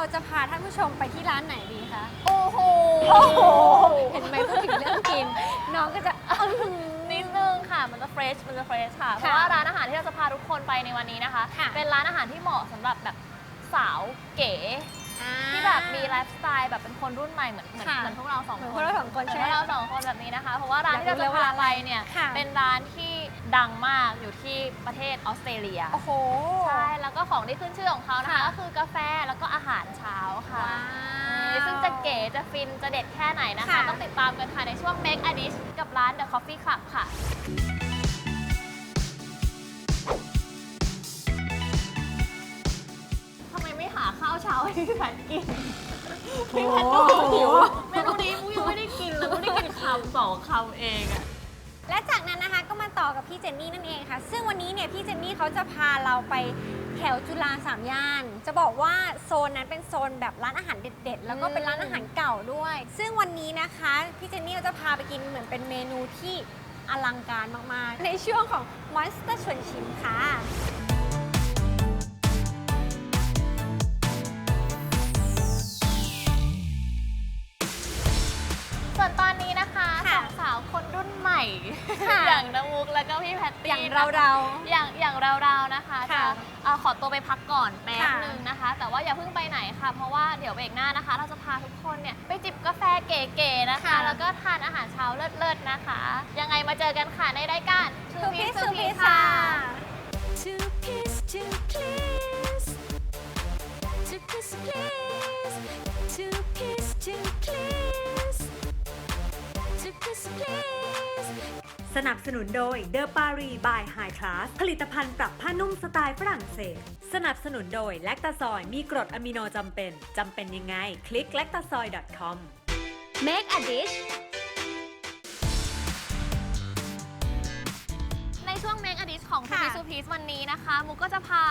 เราจะพาท่านผู้ชมไปที่ร้านไหนดีคะโอ้โหโอ้โห เห็นไหมพูดถึงเรื่องกิน น้องก็จะอื้อหือ นิดนึงค่ะ มันจะเฟรช มันจะเฟรชค่ะ เพราะว่าร้านอาหารที่เราจะพาทุกคนไปในวันนี้นะคะ ค่ะ เป็นร้านอาหารที่เหมาะสำหรับแบบสาวเก๋ ที่แบบมีไลฟ์สไตล์แบบเป็นคนรุ่นใหม่เหมือนเหมือนค่ะเหมือนพวกเราสองเหมือนคพวนกเราสองคนเหมือนใช่พไหมวกเราสองคนแบบนี้นะคะ เพราะว่าร้านที่เราอยากรู้จะเลยว่าพาไปเนี่ย ค่ะเป็นร้านที่ ดังมากอยู่ที่ประเทศออสเตรเลีย โอ้โห ใช่ แล้วก็ของที่ขึ้นชื่อของเขานะคะค่ะก็คือกาแฟแล้วก็อาหารเช้าค่ะว้าวซึ่งจะเก๋จะฟินจะเด็ดแค่ไหนนะคะ ค่ะ ต้องติดตามกันค่ะในช่วง Make a Dish กับร้าน The Coffee Club ค่ะ ทำไมไม่หาข้าวเช้าให้พี่แพทกิน พี่แพทดูหิวเมนูนี้มูยังไม่ได้กินเลยมูได้กินคำสองคำเองอะ และจากนั้นนะคะก็มาต่อกับพี่เจนนี่นั่นเองค่ะ ซึ่งวันนี้เนี่ยพี่เจนนี่เขาจะพาเราไปแถวจุฬาสามย่าน จะบอกว่าโซนนั้นเป็นโซนแบบร้านอาหารเด็ด ๆ แล้วก็เป็นร้านอาหารเก่าด้วย ซึ่งวันนี้นะคะพี่เจนนี่ก็จะพาไปกินเหมือนเป็นเมนูที่อลังการมาก ๆ ในช่วงของ Monster ชวนชิมค่ะ ม่ค่ะ อย่างน้ำมุกแล้วก็พี่แพตตี้อย่างนะคะเราเรา อย่างอย่างเราๆนะคะจะค่ะเอ่อขอตัวไปพักก่อนแป๊บค่ะหนึ่งนะคะ แต่ว่าอย่าเพิ่งไปไหนค่ะ เพราะว่าเดี๋ยวเบรกหน้านะคะ เราจะพาทุกคนเนี่ยไปจิบกาแฟเก๋ๆนะคะ ค่ะแล้วก็ทานอาหารเช้าเลิศๆนะคะ ยังไงมาเจอกันค่ะในรายการทูพิซ Two ทู Piece พิซค่ะค่ะ Two kiss, two kiss. Two kiss, please. Two kiss, two kiss. Two kiss, please. สนับสนุนโดย The Paris by High Class ผลิตภัณฑ์ปรับผ้านุ่มสไตล์ฝรั่งเศส สนับสนุนโดยแลคตาซอยมีกรดอะมิโนจำเป็น จำเป็นยังไง คลิก lactasoy.com Make a dish ในช่วง Make a Dish ของ Two ค่ะ Piece Two Piece วันนี้นะคะ มุกก็จะพา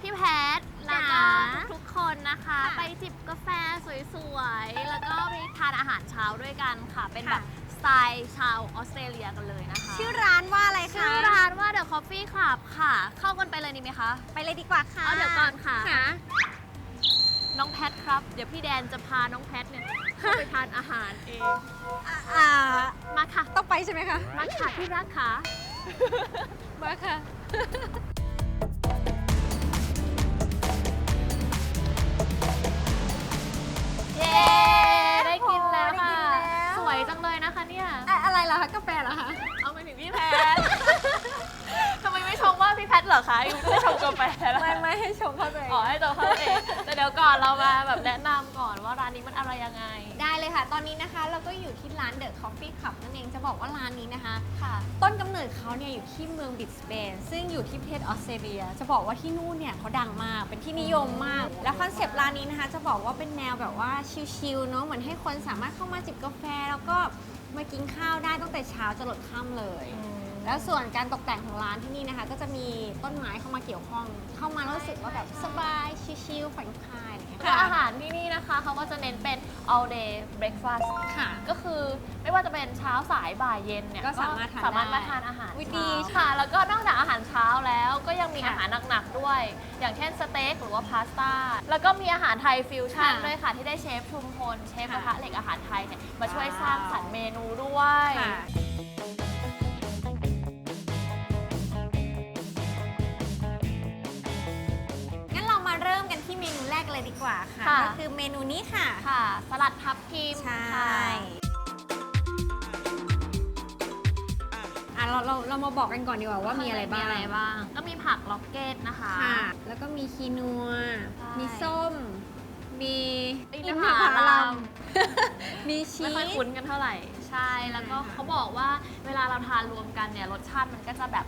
พี่แพทแล้วก็จ๋าทุกๆคนนะคะ ค่ะไปจิบกาแฟสวยๆ แล้วก็ไปทานอาหารเช้าด้วยกันค่ะ เป็นแบบค่ะส ไตล์ชาวออสเตรเลียกันเลยนะคะ ชื่อร้านว่าอะไรคะชื่อร้านว่า The Coffee Club ค่ะ เข้ากันไปเลยดีไหมคะไปเลยดีกว่าค่ะเอาเดี๋ยวก่อนค่ะ ค่ะ น้องแพทครับ เดี๋ยวพี่แดนจะพาน้องแพทเนี่ยเข้าไปทานอาหารเอง อ่ามาค่ะ ต้องไปใช่ไหมคะ มาค่ะที่รักค่ะ มาค่ะ พี่แพท ทำไมไม่ชมว่าพี่แพทเหรอคะยังไม่ได้ชมกาแฟแล้วไม่ไม่ให้ชมเข้าไปอ๋อให้ตัวเขาเองแต่เดี๋ยวก่อนเรามาแบบแนะนำก่อนว่าร้านนี้มันอะไรยังไง ได้เลยค่ะ ตอนนี้นะคะเราก็อยู่ที่ร้าน The Coffee Cup นั่นเองจะบอกว่าร้านนี้นะคะ ค่ะ ต้นกำเนิดเขาเนี่ยอยู่ที่เมืองบิดสเบนซึ่งอยู่ที่ประเทศออสเตรเลีย จะบอกว่าที่นู่นเนี่ยเขาดังมาก เป็นที่นิยมมาก แล้วคอนเซปต์ร้านนี้นะคะ จะบอกว่าเป็นแนวแบบว่าชิลๆเนาะเหมือนให้คนสามารถเข้ามาจิบกาแฟ แล้วก็ มากินข้าวได้ตั้งแต่เช้าจนหลดค่ำเลย แล้วส่วนการตกแต่งของร้านที่นี่นะคะ ก็จะมีต้นไม้เข้ามาเกี่ยวข้อง เข้ามาแล้วรู้สึกว่าแบบสบายชิลๆผ่อนคลาย อะไรอย่างเงี้ยแล้วอาหารที่นี่นะคะเขาก็จะเน้นเป็น all day breakfast ค่ะ ก็คือไม่ว่าจะเป็นเช้าสายบ่ายเย็นเนี่ยก็สามารถทานสามารถได้มาทานอาหารอุ๊ยเช้าดีค่ะ แล้วก็นอกจากอาหารเช้าแล้วก็ยังมีค่ะอาหารหนักๆด้วย อย่างเช่นสเต็กหรือว่าพาสต้าแล้วก็มีอาหารไทยฟิวชั่นค่ะด้วยค่ะ ที่ได้เชฟชุมพลเชฟกค่ะระทะเหล็กอาหารไทยเนี่ยมาช่วยว้าวสร้างสรรค์เมนูด้วย ค่ะ เลยดีกว่าค่ะ ค่ะ ก็คือเมนูนี้ค่ะ ค่ะ สลัดทับทิมใช่ค่ะอะเราเราเรามาบอกกันก่อนดีกว่าว่ามีอะไรบ้าง มีอะไรบ้าง ก็มีผักล็อกเก็ตนะคะ ค่ะ แล้วก็มีคีนัว ใช่มีส้ม มีอินทอินผทผลัลัมมมีชีไม่ค่อยส คุ้นกันเท่าไหร่ ใช่ แล้วก็เขาบอกว่าเวลาเราทานรวมกันเนี่ยรสชาติมันก็จะแบบ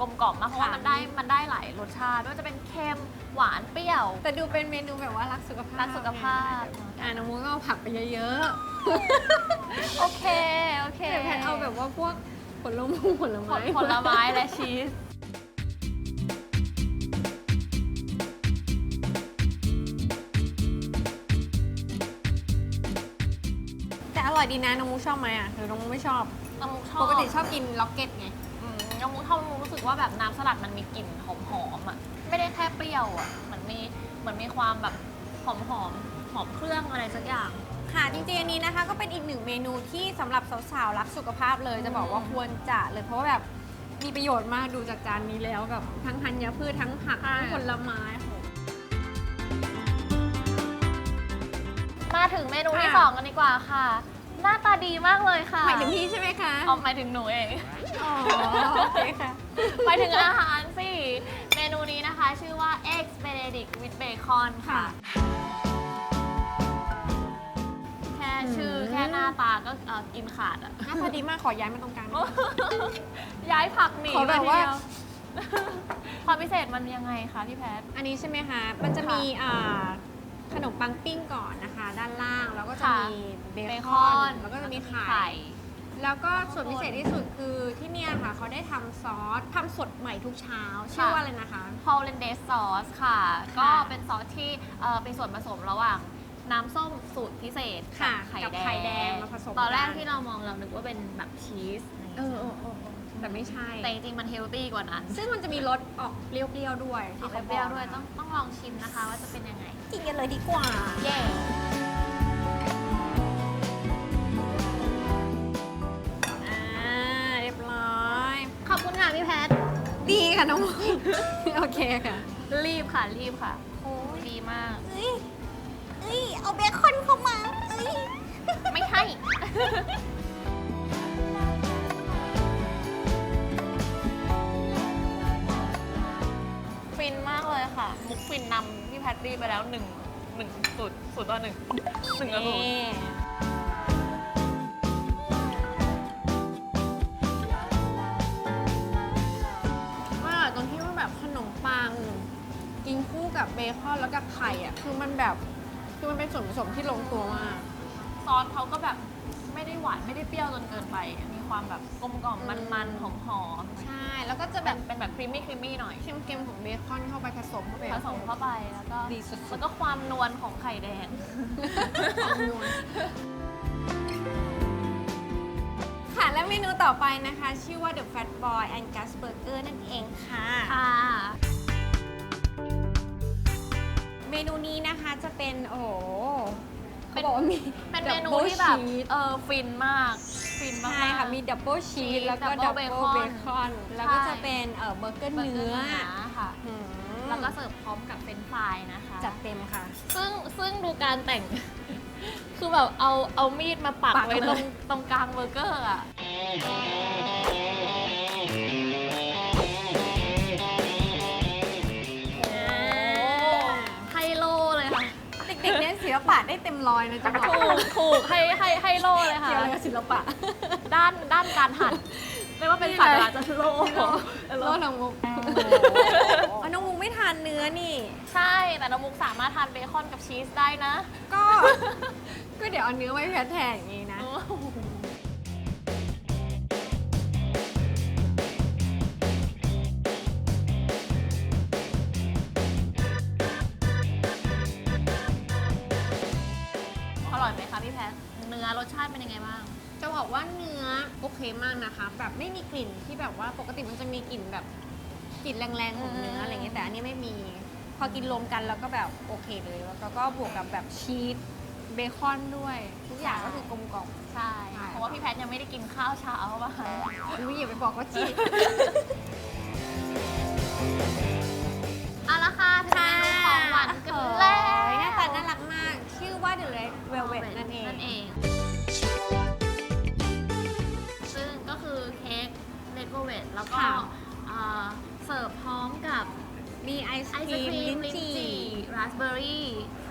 กลมกล่อมมากเพราะว่ามันได้มันได้หลายรสชาติไม่ว่าจะเป็นเค็มหวานเปรี้ยว แต่ดูเป็นเมนูแบบว่ารักสุขภาพรักสุขภาพ อ่าน้องมุ้งก็เอาผักไปเยอะโอเค โอเคๆแต่แพทเอาแบบว่าพวกผลไม้ผลผไม้ลผลไม้และชีส แต่อร่อยดีนะน้องมุ้งชอบไหมอะหรือน้องมุ้งไม่ชอบ น้ำมุกชอบปกติชอบกินล็อกเก็ตไง อืมน้ำมุกชอบน้ำมุกรู้สึกว่าแบบน้ำสลัดมันมีกลิ่นหอมๆอะไม่ได้แค่เปรี้ยวอะเหมือนมีเหมือนมีความแบบหอมหอมๆหอมเครื่องอะไรสักอย่าง ค่ะจริงๆอันนี้นะคะก็เป็นอีกหนึ่งเมนูที่สำหรับสาวๆรักสุขภาพเลย จะบอกว่าควรจะเลยเพราะว่าแบบมีประโยชน์มากดูจากจานนี้แล้วกับทั้งธัญพืชทั้งผักทั้งผลไม้ มาถึงเมนูที่ค่ะ สองกันดีกว่าค่ะ หน้าตาดีมากเลยค่ะหมายถึงพี่ใช่ไหมคะเอาหมายถึงหนูเอง อ๋อ โอเคค่ะ หมายถึงอาหารสิ เมนูนี้นะคะชื่อว่า eggs benedict with bacon ค่ะ แค่ชื่ออืมแค่หน้าตาก็เอ่อกินขาดอะ หน้าตาดีมากขอย้ายมาตรงกลาง ย้ายผักหนีขอแบบว่า มทีเดียความพิเศษมันยังไงคะพี่แพท อันนี้ใช่ไหมคะ มันจะมีอ่า ขนมปังปิ้งก่อนนะคะ ด้านล่างแล้วก็จะค่ะมีเบเบคคออน นแล้วก็จะมีไข่ไข่ แล้วก็ส่วนพิเศษที่สุดคือที่เนี่ยค่ะ เขาได้ทำซอสทำสดใหม่ทุกเช้า ชื่อว่าอะไรนะคะ Hollandaise sauce ค่ะก็เป็นซอสที่เอ่อเป็นส่วนผสมระหว่างน้ำส้มสูตรพิเศษค่ะไข่กับแดไข่แดงงมาผสมตอนแรกกัน ที่เรามองเรานึกว่าเป็นแบบชีสเออเออเออเออ แต่ไม่ใช่ แต่จริงๆมันเฮลตี้กว่านั้นซึ่งมันจะมีรสออกเปรี้ยวๆด้วยออที่กขาเปรี้ยวๆด้วยบต้ออกงต้องลองชิมนะคะว่าจะเป็นยังไง กินกันเลยดีกว่า เย้อ่าเรียบร้อย ขอบคุณค่ะพี่แพท ดีค่ะน้องมุกโอเคค่ะ รีบค่ะรีบค่ะโอ้ยดีมาก เอ้ยเอ้ยเอาเบคอนเข้ามา เอ้ย ไม่ให้ ฟินมากเลยค่ะ มุกฟินนำพี่แพทตี้ไปแล้วหนึ่งหนึ่งศูนย์ศูนย์ต่อหนึ่งหนึ่งต่อศูนย์นี่ว่าตรงที่ว่าแบบขนมปัง กินคู่กับเบคอนแล้วกับไข่อะ คือมันแบบคือมันเป็นส่วนผสมที่ลงตัวมาก ซอสเขาก็แบบไม่ได้หวานไม่ได้เปรี้ยวจนเกินไปมี ความแบบกลมกล่อมอืม มันๆหอมหอมใช่ แล้วก็จะๆแบแบบบเป็นแบบครีมมี่ครีมมี่หน่อยเค็มๆของเบคอนเข้าไปผสมเข้าไปผสมเข้าไปแล้วก็ดีสุดๆ แล้วก็ความนวลของไข่แดง ค่ะ และเมนูต่อไปนะคะ ชื่อว่า The Fat Boy and Gas Burger นั่นเองค่ะ ค่ะเมนูนี้นะคะจะเป็นโอ้โหเป็เขานบอกว่ามีเป็นเมนู double ที่แบบ cheese เออฟินมาก ฟิน มากใช่ค่ะมีดับเบิลชีส cheese แล้วก็ double ดับเบิล bacon เบคอน แล้วก็ใช่ จะเป็นเอ่อเบอร์เกอร์เบอร์เกอเนื้ร์อเนื้อค่ะ อืมแล้วก็เสิร์ฟพร้อมกับเฟรนช์ฟรายนะคะ จัดเต็มค่ะ ซึ่งซึ่งดูการแต่ง คือแบบเอาเอามีดมาปักปักไว้เลยตรงตรงกลางเบอร์เกอร์อะ ลปะได้เต็มร้อยนะจะบอกถูกถูกให้ให้ให้โลเลยค่ะ เกี่ยวอะไรกับศิลปะ ด้านด้านการหั่นเรียกว่าเป็นศาสตราจารย์โลโลน้องมุกอ๋อน้องมุกไม่ทานเนื้อนี่ ใช่แต่น้องมุกสามารถทานเบคอนกับชีสได้นะ ก็ ก็เดี๋ยวเอาเนื้อไว้แพทแทนอย่างนี้นะ รสชาติเป็นยังไงบ้าง จะบอกว่าเนื้อโอเคมากนะคะ แบบไม่มีกลิ่นที่แบบว่าปกติมันจะมีกลิ่นแบบกลิ่นแรงๆของเนื้ออืมอะไรเงี้ยแต่อันนี้ไม่มี พอกินรวมกันแล้วก็แบบโอเคเลยแล้วก็ก็บวกกับแบบชีสเบคอนด้วย ทุกอย่างก็คือกลมกล่อม ใช่เพราะว่าพี่แพทยังไม่ได้กินข้าวเช้าป่ะคะอุ๊ยอย่าไปบอกว่าชีสเอาละค่ะถึงเมนูของหวานกันแล้วหน้าตาน่ารักมาก ชื่อว่า The Red Velvet นั่นเอง นั่นเองซึ่ง แล้วก็ค่ะ เอ่อเสิร์ฟพร้อมกับมีไอศไอคศรีคมรีลิ้มนลิ้นจี่จี่ราสเบอร์รี่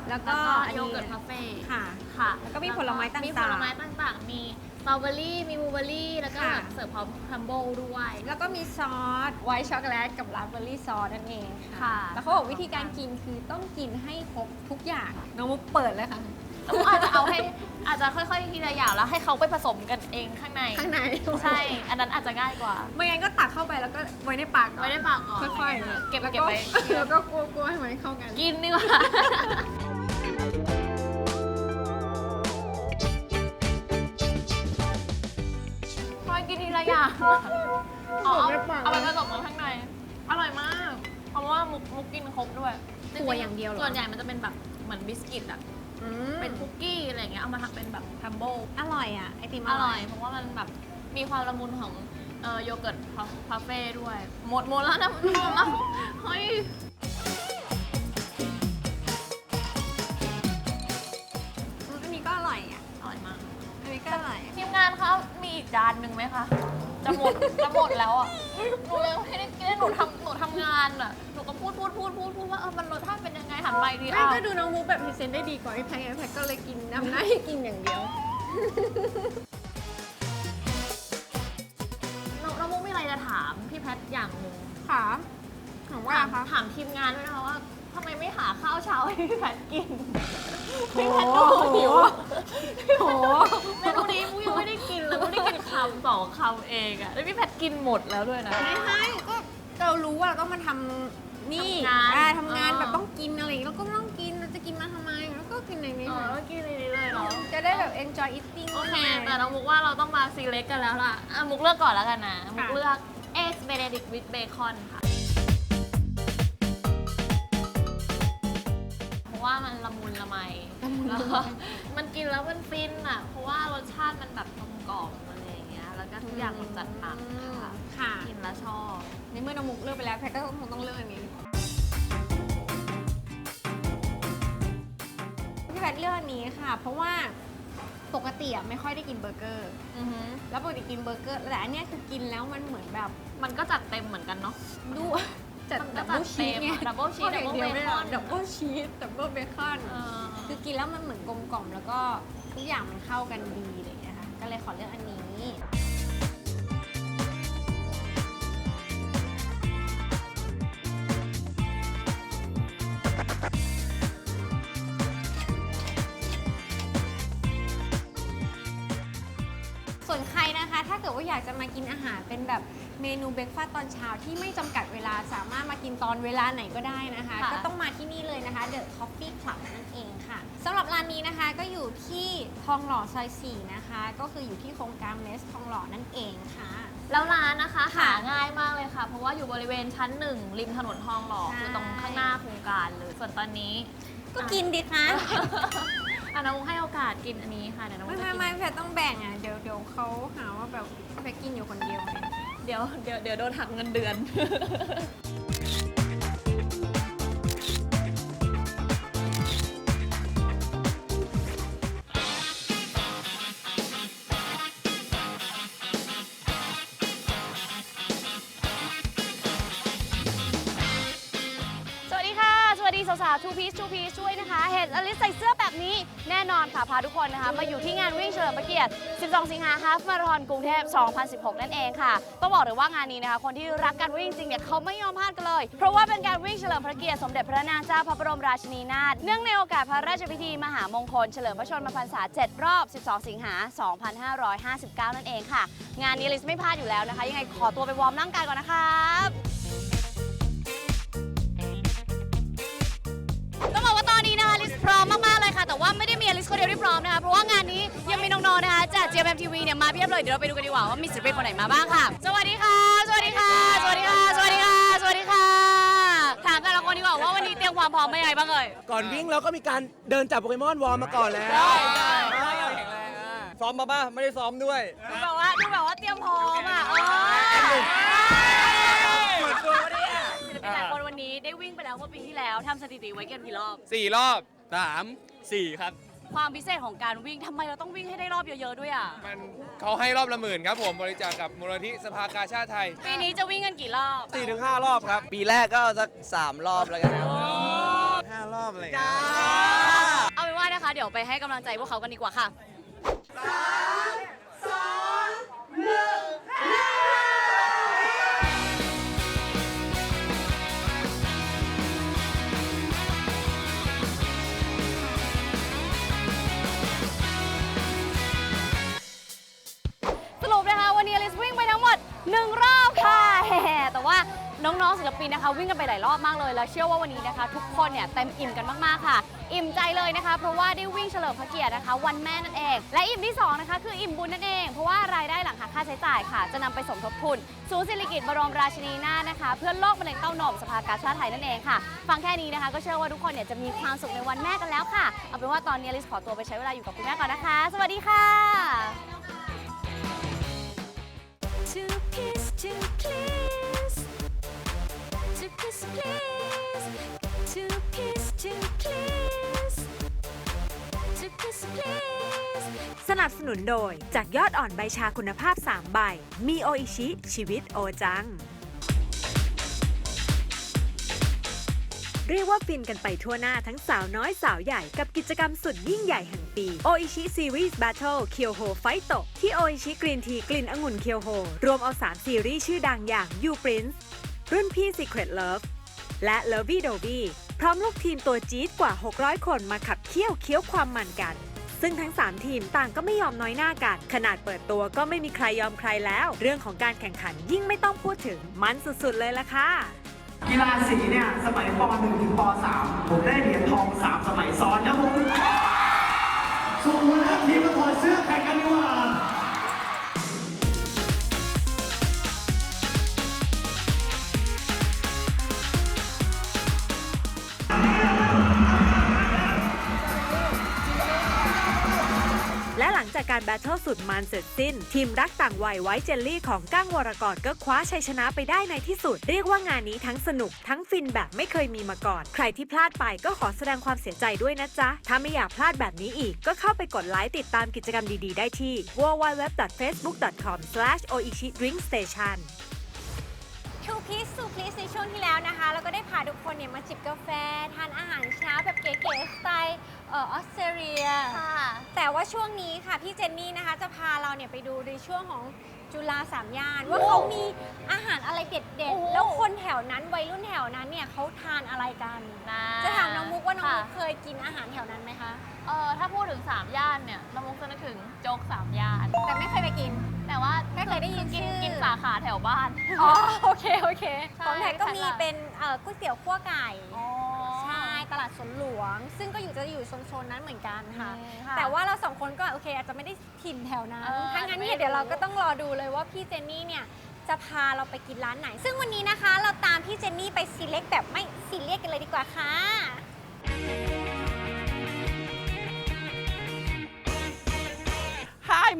แล้วแล้ก็วก็อันโยนี้เกิร์ตพาเฟ่ค่ะ ค่ะแล้วก็มีผลไม้ต่างๆมีผลไม้ต่างๆ มีสตรอเบอรี่ มีบลูเบอรี่ แล้วก็ค่ะ แบบเสิร์ฟพร้อมคัมโบด้วย แล้วก็มีซอสไวท์ช็อกโกแลตกับราสเบอร์รี่ซอสนั่นเองค่ะ ค่ะ แล้วเขาบอกวิธีการกินคือต้องกินให้ครบทุกอย่างน้องมุกเปิดเลยค่ะแล้วก็อาจจะเอาให้ อาจจะค่อยๆทีละอย่างแล้วให้เขาไปผสมกันเองข้างใน ข้างในใช่ อันนั้นอาจจะง่ายกว่า ไม่งั้นก็ตักเข้าไปแล้วก็ไว้ในปากก่อนไว้ในปากก่อนค่อยๆเก็บแล้วเก็บไว้แล้วก็กลัวๆให้มันเข้ากัน กินดีกว่าคอยกินทีละอย่างเอาเอาเอาไปผสมกันข้างใน อร่อยมาก เพราะว่ามุกมุกกินครบด้วยถั่วอย่างเดียวเหรอส่วนใหญ่มันจะเป็นแบบเหมือนบิสกิตอะ อืมเป็นคุกกี้อะไรอย่างเงี้ยเอามาทำเป็นแบบทัมโบอร่อยอะไอติมอร่อยเพราะว่ามันแบบมีความละมุนของเอ่อโยเกิร์ตพาเฟ่ด้วยหมดหมดแล้วนะหมดแล้วเฮ้ยอืมอันนี้ก็อร่อยอะ อร่อยมาก อันนี้ก็อร่อย ทีมงานคะมีอีกจานหนึ่งไหมคะ จะหมดจะหมดแล้วอะหนูเลยไม่ได้กินหนูทำหนูทำงานอะหนูก็พูดพูดพูดพูดพูดว่าเออมันรสชาติเป็นยังไงหันไปดีไม่อ้าวก็ดูน้องมุกแบบพรีเซนต์ได้ดีกว่าพี่แพงไงพี่แพงก็เลยกินน้ำหน้าให้กินอย่างเดียวเราเรามุกมีอะไรจะถามพี่แพทอย่างหนึ่งค่ะ ถามว่าถามคะถามทีมงานด้วยนะคะว่า ทำไมไม่หาข้าวเช้าให้พี่แพทกินพี่โอ้แพทโหก็หิวโอ้โหเมนูนี้มุกยังไม่ได้กินเลยมุกได้กินคำสองคำเองอะแล้วพี่แพทกินหมดแล้วด้วยนะ ไม่ให้ก็เรารู้ว่าเราต้องมาทำนี่ทำงานอ่ทำงานอ๋อ แบบต้องกินอะไรอย่างงี้เราก็ไม่ต้องกินเราจะกินมาทำไมแล้วก็กินในนี้อ๋อแล้วกินในนี้เลยเหรอจะได้แบบ enjoy eating โอเคไงแต่น้องมุกว่าเราต้องมาซีเล็กกันแล้วล่ะอะมุกเลือกก่อนแล้วกันนะ มุกค่ะเลือก eggs benedict with bacon ค่ะเพ ละมุนละไมแล้วก็มันกินแล้วมันฟินอะ เพราะว่ารสชาติมันแบบกลมกล่อมอะไรอย่างเงี้ย แล้วก็ทุกอย่างมันจัดหนักค่ะค่ะ กินแล้วชอบในเมื่อน้องมุกเลือกไปแล้วแพทก็คงต้องเลือกอันนี้พี่แพทเลือกอันนี้ค่ะ เพราะว่าปกติอะไม่ค่อยได้กินเบอร์เกอร์อือหือแล้วปกติกินเบอร์เกอร์แต่อันเนี้ยคือกินแล้วมันเหมือนแบบ มันก็จัดเต็มเหมือนกันเนาะ ดู จัดมันก็ดับเบิลจัดชีสเต็มไงอะ double cheese พราะ double ย่างดียวไม่ได้ bacon ดับเบิลชีสดับเบิลเบคอนเออคือกินแล้วมันเหมือนกลมกล่อมแล้วก็ทุกอย่างมันเข้ากันดีอะไรอย่างเงี้ยค่ะก็เลยขอเลือกอันนี้ ส่วนใครนะคะ ถ้าเกิดว่าอยากจะมากินอาหารเป็นแบบ เมนูเบรกฟาสต์ตอนเช้าที่ไม่จำกัดเวลาสามารถมากินตอนเวลาไหนก็ได้นะคะ ค่ะ ก็ต้องมาที่นี่เลยนะคะ The Coffee Club นั่นเองค่ะสำหรับร้านนี้นะคะก็อยู่ที่ทองหล่อซอย4นะคะ ก็คืออยู่ที่โครงการเมสทองหล่อนั่นเองค่ะ แล้วร้านนะคะค่ะหาง่ายมากเลยค่ะ เพราะว่าอยู่บริเวณชั้นหนึ่งริมถนนทองหล่อใช่ คือตรงข้างหน้าโครงการเลยส่วนตอนนี้ ก็กินดิคะอะน้องมุกให้โอกาสกินอันนี้ค่ะเดี๋ยวน้องมุไม่กจะไม่กินไม่แพทต้องแบ่งอะเดี๋ยวเดี๋ยวเขาหาว่าแบบแพทกินอยู่คนเดียวไง เดี๋ยวเดี๋ยวเดี๋ยวโดนหักเงินเดือน สาวๆ Two Piece Two Piece ช่วยนะคะ เห็นอลิสใส่เสื้อแบบนี้แน่นอนค่ะ พาทุกคนนะคะ มาอยู่ที่งานวิ่งเฉลิมพระเกียรติ 12 สิงหาฮาฟมาราธอนกรุงเทพ 2016 นั่นเองค่ะ ต้องบอกเลยว่างานนี้นะคะ คนที่รักการวิ่งจริงเนี่ยเขาไม่ยอมพลาดกันเลย เพราะว่าเป็นการวิ่งเฉลิมพระเกียรติสมเด็จพระนางเจ้าพระบรมราชินีนาถ เนื่องในโอกาสพระราชพิธีมหามงคล เฉลิมพระชนมพรรษา 7 รอบ 12 สิงหา 2559 นั่นเองค่ะ งานนี้อลิสไม่พลาดอยู่แล้วนะคะ ยังไงขอตัวไปวอร์มร่างกายก่อนนะครับ สคนเดียวที่พร้อมนะคะ เพราะว่างานนี้ยังมีน้องๆนะคะจาก GMM TV เนี่ยมาเพียบเลย เดี๋ยวเราไปดูกันดีกว่าว่ามีศิลปินคนไหนมาบ้างค่ะ สวัสดีค่ะ สวัสดีค่ะ สวัสดีค่ะ สวัสดีค่ะ สวัสดีค่ะ ถามแต่ละคนดีกว่าว่าวันนี้เตรียมความพร้อมมายังไงบ้างเอ่ย ก่อนวิ่งเราก็มีการเดินจับโปเกมอนวอร์มมาก่อนแล้ว ซ้อมมาป่ะไม่ได้ซ้อมด้วยดูแบบว่าดูแบบว่าเตรียมพร้อมอะเออศิลปินหลายคนวันนี้ได้วิ่งไปแล้วเมื่อปีที่แล้วทำสถิติไว้กันกี่รอบ4รอบ3 4ครับ ความพิเศษของการวิ่งทำไมเราต้องวิ่งให้ได้รอบเยอะๆด้วยอะ มันเขาให้รอบละหมื่นครับผมบริจาคกับมูลนิธิสภากาชาติไทย ปีนี้จะวิ่งกันกี่รอบ4-5รอบครับปีแรกก็สักสามรอบแล้วกันครับ5รอบอะไรอย่างจ้าเงี้ยเดี๋ยวไปให้กำลังใจพวกเขากันดีกว่าค่ะ ส ปินนะคะ วิ่งกันไปหลายรอบมากเลย แล้วเชื่อว่าวันนี้นะคะ ทุกคนเนี่ยเต็มอิ่มกันมากๆค่ะ อิ่มใจเลยนะคะ เพราะว่าได้วิ่งเฉลิมพระเกียรตินะคะ วันแม่นั่นเอง และอิ่มที่สองนะคะคืออิ่มบุญนั่นเอง เพราะว่ารายได้หลังหักค่าใช้จ่ายค่ะ จะนำไปสมทบทุนศูนย์ศิริกิติ์บรมราชินีนาถนะคะ เพื่อโรคมะเร็งเต้านมสภากาชาติไทยนั่นเองค่ะ ฟังแค่นี้นะคะ ก็เชื่อว่าทุกคนเนี่ยจะมีความสุขในวันแม่กันแล้วค่ะ เอาเป็นว่าตอนนี้ลิสขอตัวไปใช้เวลาอยู่กับคุณแม่ก่อนนะคะ สวัสดีค่ะ to kiss, to kiss. Kiss, please. To kiss, to kiss. To kiss, please. สนับสนุนโดยจากยอดอ่อนใบชาคุณภาพ 3 ใบ มีโออิชิ ชีวิตโอจัง เรียกว่าฟินกันไปทั่วหน้าทั้งสาวน้อยสาวใหญ่กับกิจกรรมสุดยิ่งใหญ่แห่งปี โออิชิซีรีส์ Battle เคียวโฮไฟโตที่โออิชิกรีนทีกลิ่นองุ่นเคียวโฮรวมเอา 3 ซีรีส์ชื่อดังอย่าง You Prince รุ่น พี่ Secret Love และ Lovey Dovey พร้อมลูกทีมตัวจี๊ดกว่า 600 คนมาขับเคี่ยวเคี้ยวความมันกัน ซึ่งทั้ง 3 ทีมต่างก็ไม่ยอมน้อยหน้ากัน ขนาดเปิดตัวก็ไม่มีใครยอมใครแล้ว เรื่องของการแข่งขันยิ่งไม่ต้องพูดถึงมันสุดๆเลยละค่ะ กีฬาสีเนี่ยสมัยป .1 ถึงป .3 ผมได้เหรียญทอง 3 สมัยซ้อนครับผมส่งหัวหน้าทีมมาถอดเสื้อแข่งกันดีกว่า จากการแบทเทิลสุดมันเสร็จสิ้น ทีมรักต่างวัยไว้เจลลี่ของก้างวรกรก็คว้าชัยชนะไปได้ในที่สุด เรียกว่างานนี้ทั้งสนุกทั้งฟินแบบไม่เคยมีมาก่อน ใครที่พลาดไปก็ขอแสดงความเสียใจด้วยนะจ๊ะ ถ้าไม่อยากพลาดแบบนี้อีก ก็เข้าไปกดไลค์ติดตามกิจกรรมดีๆ ได้ที่ www.facebook.com/oichidrinkstation Two Piece ช่วงที่แล้วนะคะเราก็ได้พาทุกคนเนี่ยมาจิบกาแฟ ทานอาหารเช้าแบบเก๋ๆสไตล์เออออสเตรเลีย ค่ะ แต่ว่าช่วงนี้ค่ะ พี่เจนนี่นะคะจะพาเราเนี่ยไปดูในช่วงของ จุฬาสามย่านว่าเขามีอาหารอะไรเด็ดโอ้ ๆ แล้วคนแถวนั้นวัยรุ่นแถวนั้นเนี่ยเขาทานอะไรกัน นะจะถามน้องมุกว่าน้องมุกค่ะเคยกินอาหารแถวนั้นไหมคะ เออถ้าพูดถึง3ย่านเนี่ยน้องมุกจะนึกถึงโจ๊ก3ย่าน แต่ไม่เคยไปกิน แต่ว่าแค่เคยได้ยินกินชื่อ กินสาขาแถวบ้าน อ๋อ โอเค โอเคใช่ของแท็กก็มีค่ะเป็นเอ่อก๋วยเตี๋ยวคั่วไก่ อ๋อใช่ ตลาดสวนหลวง ซึ่งก็อยู่จะอยู่โซนๆนั้นเหมือนกันค่ะ อืมค่ะแต่ว่าเราสองคนก็โอเค อาจจะไม่ได้ถิ่นแถวนั้นเออถ้างั้นไม่เนี่ยรู้ เดี๋ยวเราก็ต้องรอดูเลยว่าพี่เจนนี่เนี่ยจะพาเราไปกินร้านไหน ซึ่งวันนี้นะคะ เราตามพี่เจนนี่ไปซีเล็กแบบไม่ซีเรียสกันเลยดีกว่าค่ะ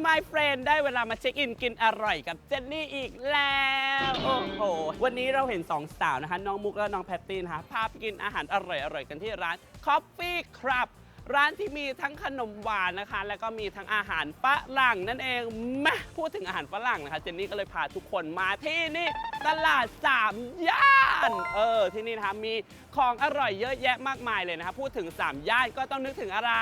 my friend ได้เวลามาเช็คอินกินอร่อยกับเจนนี่อีกแล้ว โอ้โห วันนี้เราเห็นสองสาวนะคะ น้องมุกและน้องแพตตี้นะคะ พาไปกินอาหารอร่อยๆ กันที่ร้าน Coffee Club ร้านที่มีทั้งขนมหวานนะคะ แล้วก็มีทั้งอาหารฝรั่งนั่นเองแม่พูดถึงอาหารฝรั่งนะคะ เจนนี่ก็เลยพาทุกคนมาที่นี่ตลาดสามย่าน เออ ที่นี่นะคะมีของอร่อยเยอะแยะมากมายเลยนะคะ พูดถึง3ย่านก็ต้องนึกถึงอะไร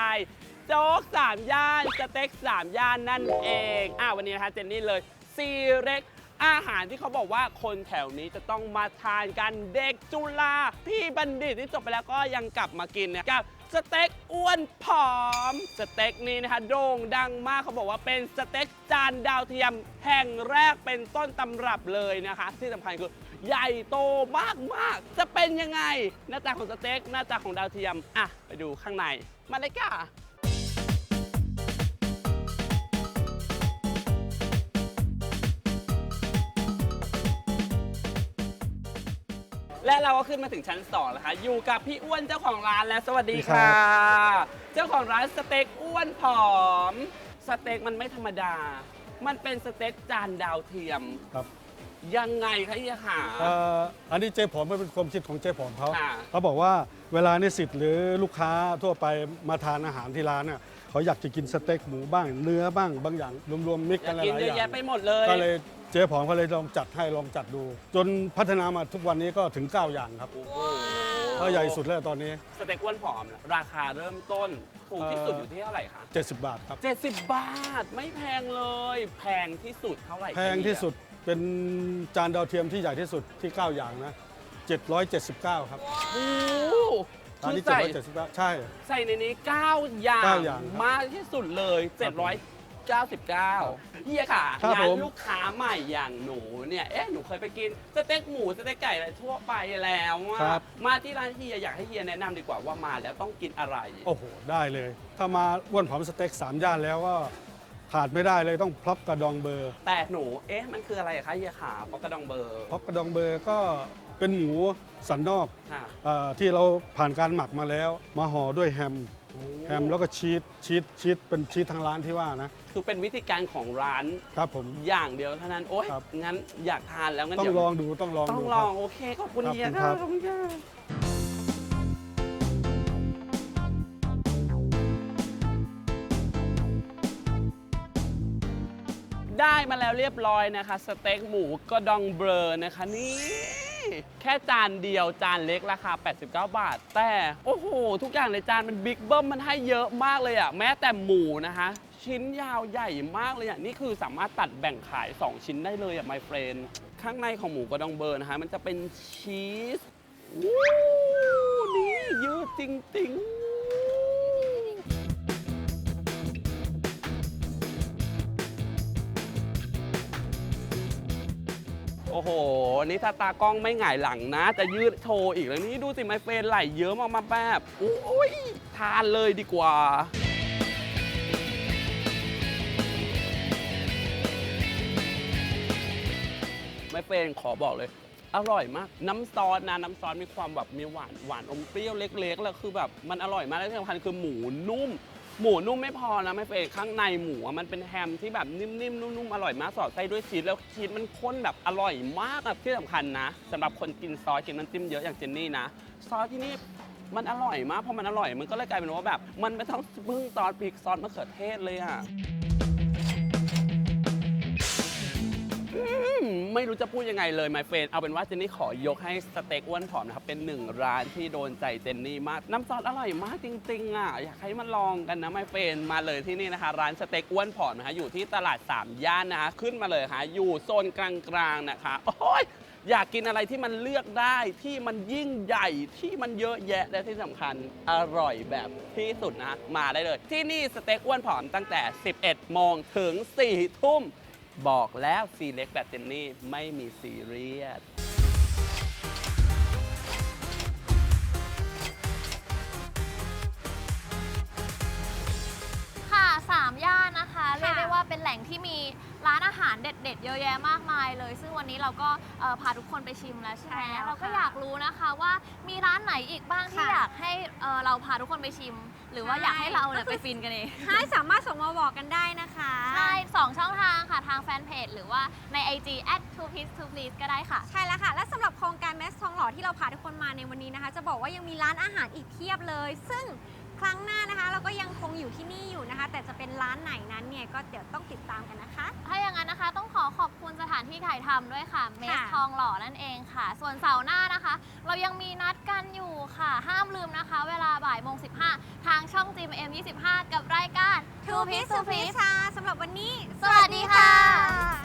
โจ๊กสามย่านสเต็กสามย่านนั่นเองอ่าวันนี้นะคะเจนนี่เลยซีเร็กอาหารที่เขาบอกว่าคนแถวนี้จะต้องมาทานกันเด็กจุฬาพี่บัณฑิตที่จบไปแล้วก็ยังกลับมากินเนี่ยกับสเต็กอ้วนผอม สเต็กนี้นะคะโด่งดังมากเขาบอกว่าเป็นสเต็กจานดาวเทียมแห่งแรกเป็นต้นตำรับเลยนะคะ ที่สำคัญคือใหญ่โตมากมากจะเป็นยังไง หน้าตาของสเต็กหน้าตาของดาวเทียมอะไปดูข้างในมาเลยค่ะ และเราก็ขึ้นมาถึงชั้น2แล้วค่ะอยู่กับพี่อ้วนเจ้าของร้านแล้วสวัสดีค่ะ เจ้าของร้านสเต็กอ้วนผอม สเต็กมันไม่ธรรมดา มันเป็นสเต็กจานดาวเทียม ครับยังไงคะเฮียขา เอ่ออันนี้เจ๊ผอมไม่เป็นความคิดของเจ๊ผอมเขาค่ะเขาบอกว่าเวลานิสิตหรือลูกค้าทั่วไปมาทานอาหารที่ร้านเนี่ยเขาอยากจะกินสเต็กหมูบ้างเนื้อบ้างบางอย่างรวมๆมิกอกัยานกหลายกินๆเยออะย่างแยะไปหมดเลย ก็เลย เจ๊ผอมเขาเลยลองจัดให้ลองจัดดู จนพัฒนามาทุกวันนี้ก็ถึง 9 อย่างครับโอ้โหเขาใหญ่สุดแล้วตอนนี้ สเต็กอ้วนผอม ราคาเริ่มต้นถูกที่สุดเอ่อออยู่ที่เท่าไหร่คะ 70 บาทครับ 70 บาทไม่แพงเลย แพงที่สุดเท่าไหร่คะแพงที่สุดเป็นจานดาวเทียมที่ใหญ่ที่สุดที่ 9 อย่างนะ 779 ครับโอ้โหตอนคือนี้ใส่779ใช่ ใส่ในนี้ 9 อย่างเก้าอย่างครับมากที่สุดเลย 799 เฮียค่ะครับงานผม ลูกค้าใหม่อย่างหนูเนี่ยเอ๊ะหนูเคยไปกินสเต็กหมูสเต็กไก่อะไรทั่วไปแล้วอะครับ มาที่ร้านเฮียอยากให้เฮียแนะนำดีกว่าว่ามาแล้วต้องกินอะไร โอ้โห ได้เลย ถ้ามาอ้วนผอมสเต็ก3ย่านแล้วก็ขาดไม่ได้เลยต้องพลับกระดองเบอร์แต่หนูเอ๊ะมันคืออะไรคะเฮียขาปอกกระดองเบอร์พลับกระดองเบอร์ก็เป็นหมูสันนอกค่ะ เออที่เราผ่านการหมักมาแล้ว มาห่อด้วยแฮม แฮมแล้วก็ชีสชีสชีสเป็นชีสทางร้านที่ว่านะ คือเป็นวิธีการของร้านครับผม อย่างเดียวเท่านั้น โอ๊ย ครับ งั้นอยากทานแล้วงั้นต้องเดี๋ยวลองดูต้องลองต้องดูลคอรับงโอเค ขอบคุณครับเฮียขอบคุณครับขอบคุณค่ะได้มาแล้วเรียบร้อยนะคะ สเต็กหมูกระดองเบลอนะคะนี่ แค่จานเดียวจานเล็กราคา 89 บาท แต่ โอ้โห ทุกอย่างในจานมันบิ๊กเบิ้มมันให้เยอะมากเลยอะแม้แต่หมูนะคะ ชิ้นยาวใหญ่มากเลยอะนี่คือสามารถตัดแบ่งขาย 2 ชิ้นได้เลยอะ my friend ข้างในของหมูกระดองเบอร์นะคะ มันจะเป็นชีสวู้นี่เยอะจริงๆ โอ้โห นี่ถ้าตากล้องไม่หงายหลังนะ จะยืดโชว์อีกแล้วนี่ดูสิไมเฟรนไหลเยอะมากมาแบบโอ้ยทานเลยดีกว่า ไมเฟรนขอบอกเลย อร่อยมาก น้ำซอสนะ น้ำซอสมีความแบบมีหวานหวานอมเปรี้ยวเล็ก ๆ แล้วคือแบบมันอร่อยมากและที่สำคัญคือหมูนุ่ม หมูนุ่มไม่พอนะไม่เฟรข้างในหมูอะมันเป็นแฮมที่แบบนิ่มๆนุ่มๆอร่อยมากสอดไส้ด้วยชีสแล้วชีสมันข้นแบบอร่อยมากอะที่สำคัญนะสำหรับคนกินซอสกินน้ำจิ้มเยอะอย่างเจนนี่นะซอสที่นี่มันอร่อยมากเพราะมันอร่อยมันก็เลยกลายเป็นว่าแบบ มันไม่ต้องพึ่งซอสพริกซอสมะเขือเทศเลยอะ ไม่รู้จะพูดยังไงเลย my friend เอาเป็นว่าเจนนี่ขอยกให้สเต็กอ้วนผอมนะครับ เป็นหนึ่งร้านที่โดนใจเจนนี่มาก น้ำซอสอร่อยมากจริงๆอะอยากให้มาลองกันนะ my friend มาเลยที่นี่นะคะ ร้านสเต็กอ้วนผอมนะคะอยู่ที่ตลาด3ย่านนะคะขึ้นมาเลยค่ะอยู่โซนกลางๆนะคะโอ้ยอยากกินอะไรที่มันเลือกได้ที่มันยิ่งใหญ่ที่มันเยอะแยะและที่สำคัญอร่อยแบบที่สุดนะมาได้เลย ที่นี่สเต็กอ้วนผอมตั้งแต่ 11 โมงถึง 4 ทุ่ม บอกแล้วซีเล็กแบบเจนนี่ไม่มีซีเรียส ค่ะสามย่านนะคะ เรียกได้ว่าเป็นแหล่งที่มีร้านอาหารเด็ด ๆ เยอะแยะมากมายเลย ซึ่งวันนี้เราก็เอ่อพาทุกคนไปชิมแล้วใช่ไหมใช่แล้วเราก็ค่ะอยากรู้นะคะว่ามีร้านไหนอีกบ้างที่ค่ะ อยากให้เอ่อเราพาทุกคนไปชิม หรือว่าใช่อยากให้เราเนี่ยไปฟินกันเองใช่สามารถส่งมาบอกกันได้นะคะใช่สองช่องทางค่ะทางแฟนเพจหรือว่าใน IG at two piece two please ก็ได้ค่ะ ใช่แล้วค่ะ และสำหรับโครงการแมสทองหล่อที่เราพาทุกคนมาในวันนี้นะคะ จะบอกว่ายังมีร้านอาหารอีกเพียบเลย ซึ่งครั้งหน้านะคะเราก็ยังคงอยู่ที่นี่อยู่นะคะ แต่จะเป็นร้านไหนนั้นเนี่ยก็เดี๋ยวต้องติดตามกันนะคะ ถ้าอย่างนั้นนะคะต้อง ขอขอบคุณสถานที่ถ่ายทำด้วยค่ะเมสค่ะทองหล่อนั่นเองค่ะ ส่วนเสาร์หน้านะคะ เรายังมีนัดกันอยู่ค่ะ ห้ามลืมนะคะ เวลาบ่ายโมง15 ทางช่อง GMM 25 กับรายการ Two Piece Two Piece ค่ะสำหรับวันนี้ สวัสดีค่ะ